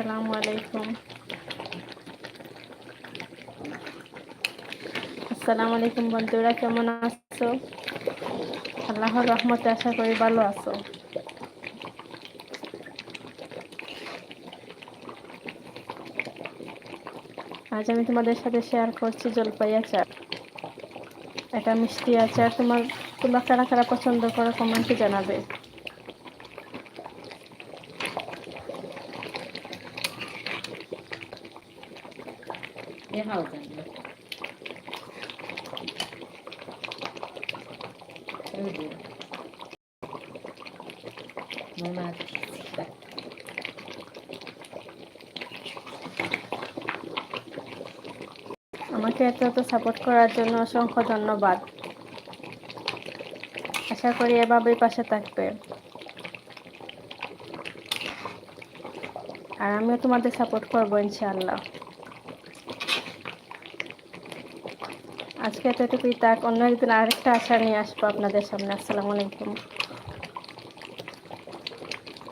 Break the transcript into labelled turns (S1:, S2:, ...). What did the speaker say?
S1: আসসালামু আলাইকুম। আসসালামু আলাইকুম বন্ধুরা, কেমন আছো? আল্লাহর রহমতে আশা করি ভালো আছো। আজ আমি তোমাদের সাথে শেয়ার করছি জলপাই আচার। এটা মিষ্টি আচার, তোমার, তোমরা কারা কারা পছন্দ করো কমেন্টে জানাবে। আমাকে এত এত সাপোর্ট করার জন্য অসংখ্য ধন্যবাদ। আশা করি এভাবেই পাশে থাকবে। আর আমিও তোমাদের সাপোর্ট করব ইনশাআল্লাহ। আজকে এতটুকুই থাক অন্য একদিন আরেকটা আশা নিয়ে আসব আপনাদের সামনে। আসসালামু আলাইকুম।